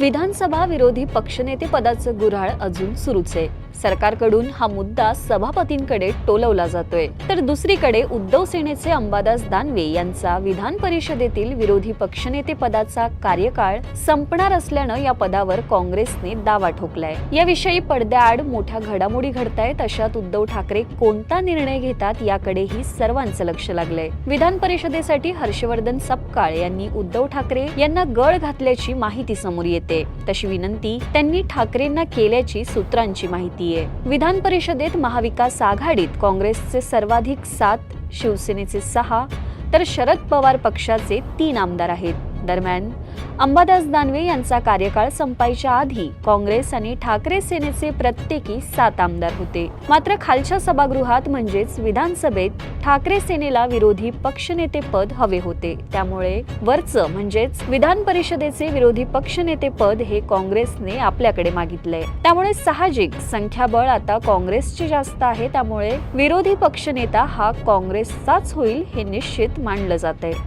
विधानसभा विरोधी पक्षनेते पदाचं गुऱ्हाळ अजून सुरूच. आहे सरकारकडून हा मुद्दा सभापतींकडे टोलवला जातोय. तर दुसरीकडे उद्धव सेनेचे अंबादास दानवे यांचा विधान परिषदेतील विरोधी पक्षनेते पदाचा कार्यकाळ संपणार असल्यानं या पदावर काँग्रेसने दावा ठोकलाय. याविषयी पडद्याआड मोठ्या घडामोडी घडतायत अशात उद्धव ठाकरे कोणता निर्णय घेतात याकडेही सर्वांचं लक्ष लागलंय. विधान परिषदेसाठी हर्षवर्धन सपकाळ यांनी उद्धव ठाकरे यांना गळ घातल्याची माहिती समोर येते. तशी विनंती त्यांनी ठाकरेंना केल्याची सूत्रांची माहिती आहे. विधान परिषदेत महाविकास आघाडीत काँग्रेसचे सर्वाधिक सात शिवसेनेचे सहा तर शरद पवार पक्षाचे तीन आमदार आहेत. दरम्यान अंबादास दानवे यांचा कार्यकाळ संपायच्या आधी काँग्रेस आणि ठाकरे सेनेचे प्रत्येकी सात आमदार होते. मात्र खालच्या सभागृहात म्हणजेच विधानसभेत ठाकरे सेनेला विरोधी पक्षनेते पद हवे होते. त्यामुळे वरचं म्हणजेच विधान परिषदेचे विरोधी पक्षनेते पद हे काँग्रेसने आपल्याकडे मागितलंय. त्यामुळे साहजिक संख्याबळ आता काँग्रेसचे जास्त आहे. त्यामुळे विरोधी पक्षनेता हा काँग्रेसचाच होईल हे निश्चित मानलं जात आहे